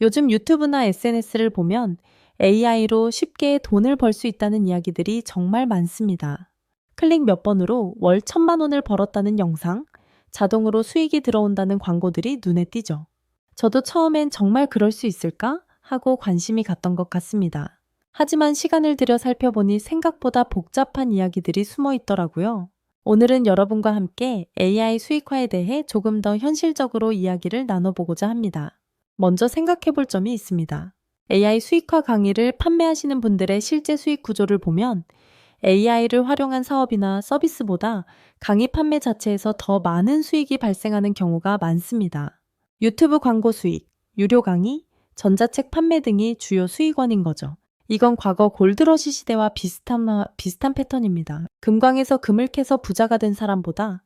요즘 유튜브나 SNS를 보면 AI로 쉽게 돈을 벌 수 있다는 이야기들이 정말 많습니다. 클릭 몇 번으로 월 천만 원을 벌었다는 영상, 자동으로 수익이 들어온다는 광고들이 눈에 띄죠. 저도 처음엔 정말 그럴 수 있을까? 하고 관심이 갔던 것 같습니다. 하지만 시간을 들여 살펴보니 생각보다 복잡한 이야기들이 숨어 있더라고요. 오늘은 여러분과 함께 AI 수익화에 대해 조금 더 현실적으로 이야기를 나눠보고자 합니다. 먼저 생각해 볼 점이 있습니다. AI 수익화 강의를 판매하시는 분들의 실제 수익 구조를 보면 AI를 활용한 사업이나 서비스보다 강의 판매 자체에서 더 많은 수익이 발생하는 경우가 많습니다. 유튜브 광고 수익, 유료 강의, 전자책 판매 등이 주요 수익원인 거죠. 이건 과거 골드러시 시대와 비슷한, 비슷한 패턴입니다. 금광에서 금을 캐서 부자가 된 사람보다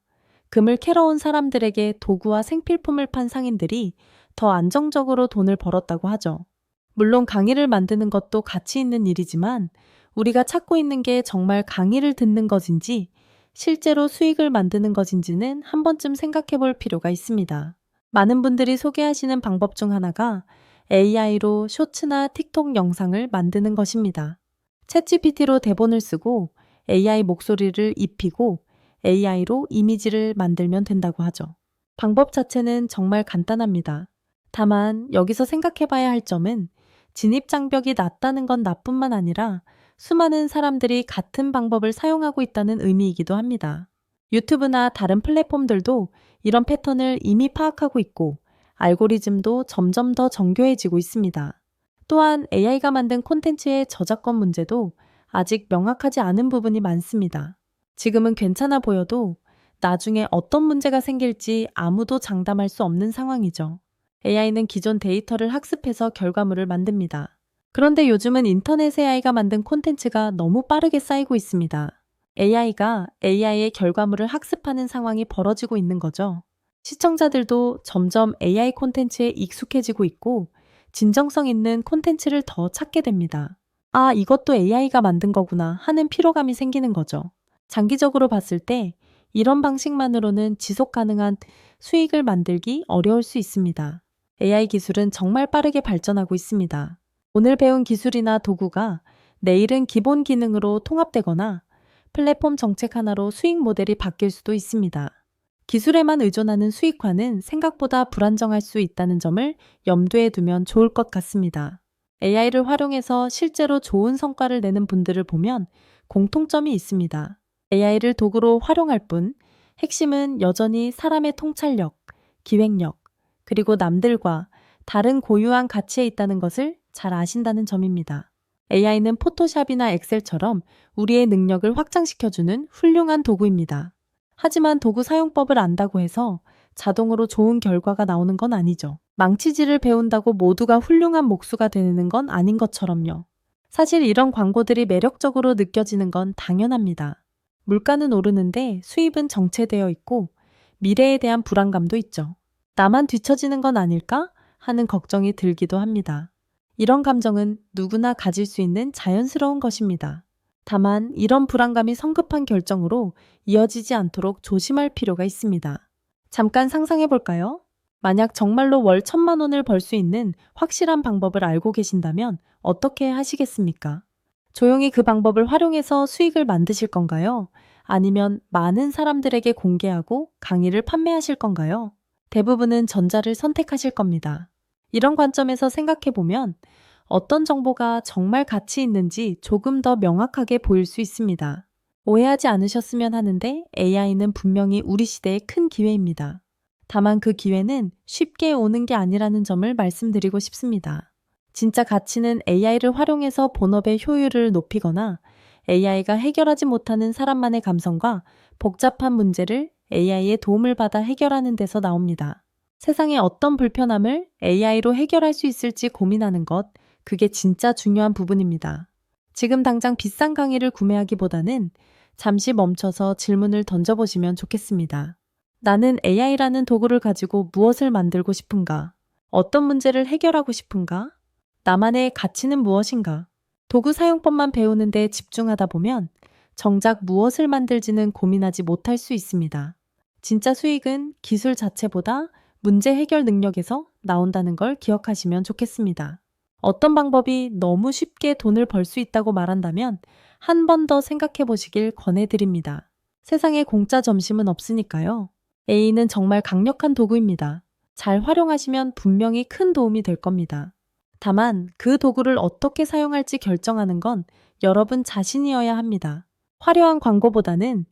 금을 캐러 온 사람들에게 도구와 생필품을 판 상인들이 더 안정적으로 돈을 벌었다고 하죠. 물론 강의를 만드는 것도 가치 있는 일이지만 우리가 찾고 있는 게 정말 강의를 듣는 것인지 실제로 수익을 만드는 것인지는 한 번쯤 생각해 볼 필요가 있습니다. 많은 분들이 소개하시는 방법 중 하나가 AI로 쇼츠나 틱톡 영상을 만드는 것입니다. 챗GPT로 대본을 쓰고 AI 목소리를 입히고 AI로 이미지를 만들면 된다고 하죠. 방법 자체는 정말 간단합니다. 다만 여기서 생각해 봐야 할 점은 진입 장벽이 낮다는 건 나뿐만 아니라 수많은 사람들이 같은 방법을 사용하고 있다는 의미이기도 합니다. 유튜브나 다른 플랫폼들도 이런 패턴을 이미 파악하고 있고 알고리즘도 점점 더 정교해지고 있습니다. 또한 AI가 만든 콘텐츠의 저작권 문제도 아직 명확하지 않은 부분이 많습니다. 지금은 괜찮아 보여도 나중에 어떤 문제가 생길지 아무도 장담할 수 없는 상황이죠. AI는 기존 데이터를 학습해서 결과물을 만듭니다. 그런데 요즘은 인터넷 AI가 만든 콘텐츠가 너무 빠르게 쌓이고 있습니다. AI가 AI의 결과물을 학습하는 상황이 벌어지고 있는 거죠. 시청자들도 점점 AI 콘텐츠에 익숙해지고 있고 진정성 있는 콘텐츠를 더 찾게 됩니다. 아, 이것도 AI가 만든 거구나 하는 피로감이 생기는 거죠. 장기적으로 봤을 때 이런 방식만으로는 지속 가능한 수익을 만들기 어려울 수 있습니다. AI 기술은 정말 빠르게 발전하고 있습니다. 오늘 배운 기술이나 도구가 내일은 기본 기능으로 통합되거나 플랫폼 정책 하나로 수익 모델이 바뀔 수도 있습니다. 기술에만 의존하는 수익화는 생각보다 불안정할 수 있다는 점을 염두에 두면 좋을 것 같습니다. AI를 활용해서 실제로 좋은 성과를 내는 분들을 보면 공통점이 있습니다. AI를 도구로 활용할 뿐 핵심은 여전히 사람의 통찰력, 기획력, 그리고 남들과 다른 고유한 가치에 있다는 것을 잘 아신다는 점입니다. AI는 포토샵이나 엑셀처럼 우리의 능력을 확장시켜주는 훌륭한 도구입니다. 하지만 도구 사용법을 안다고 해서 자동으로 좋은 결과가 나오는 건 아니죠. 망치질을 배운다고 모두가 훌륭한 목수가 되는 건 아닌 것처럼요. 사실 이런 광고들이 매력적으로 느껴지는 건 당연합니다. 물가는 오르는데 수입은 정체되어 있고 미래에 대한 불안감도 있죠. 나만 뒤처지는 건 아닐까 하는 걱정이 들기도 합니다. 이런 감정은 누구나 가질 수 있는 자연스러운 것입니다. 다만 이런 불안감이 성급한 결정으로 이어지지 않도록 조심할 필요가 있습니다. 잠깐 상상해 볼까요? 만약 정말로 월 천만 원을 벌 수 있는 확실한 방법을 알고 계신다면 어떻게 하시겠습니까? 조용히 그 방법을 활용해서 수익을 만드실 건가요? 아니면 많은 사람들에게 공개하고 강의를 판매하실 건가요? 대부분은 전자를 선택하실 겁니다. 이런 관점에서 생각해 보면 어떤 정보가 정말 가치 있는지 조금 더 명확하게 보일 수 있습니다. 오해하지 않으셨으면 하는데 AI는 분명히 우리 시대의 큰 기회입니다. 다만 그 기회는 쉽게 오는 게 아니라는 점을 말씀드리고 싶습니다. 진짜 가치는 AI를 활용해서 본업의 효율을 높이거나 AI가 해결하지 못하는 사람만의 감성과 복잡한 문제를 AI의 도움을 받아 해결하는 데서 나옵니다. 세상의 어떤 불편함을 AI로 해결할 수 있을지 고민하는 것, 그게 진짜 중요한 부분입니다. 지금 당장 비싼 강의를 구매하기보다는 잠시 멈춰서 질문을 던져보시면 좋겠습니다. 나는 AI라는 도구를 가지고 무엇을 만들고 싶은가? 어떤 문제를 해결하고 싶은가? 나만의 가치는 무엇인가? 도구 사용법만 배우는데 집중하다 보면 정작 무엇을 만들지는 고민하지 못할 수 있습니다. 진짜 수익은 기술 자체보다 문제 해결 능력에서 나온다는 걸 기억하시면 좋겠습니다. 어떤 방법이 너무 쉽게 돈을 벌 수 있다고 말한다면 한 번 더 생각해 보시길 권해드립니다. 세상에 공짜 점심은 없으니까요. A는 정말 강력한 도구입니다. 잘 활용하시면 분명히 큰 도움이 될 겁니다. 다만 그 도구를 어떻게 사용할지 결정하는 건 여러분 자신이어야 합니다. 화려한 광고보다는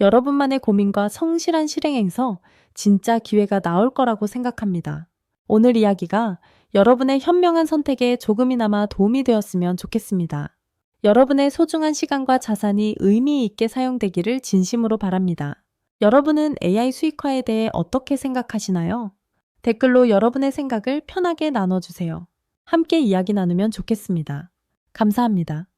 여러분만의 고민과 성실한 실행에서 진짜 기회가 나올 거라고 생각합니다. 오늘 이야기가 여러분의 현명한 선택에 조금이나마 도움이 되었으면 좋겠습니다. 여러분의 소중한 시간과 자산이 의미 있게 사용되기를 진심으로 바랍니다. 여러분은 AI 수익화에 대해 어떻게 생각하시나요? 댓글로 여러분의 생각을 편하게 나눠주세요. 함께 이야기 나누면 좋겠습니다. 감사합니다.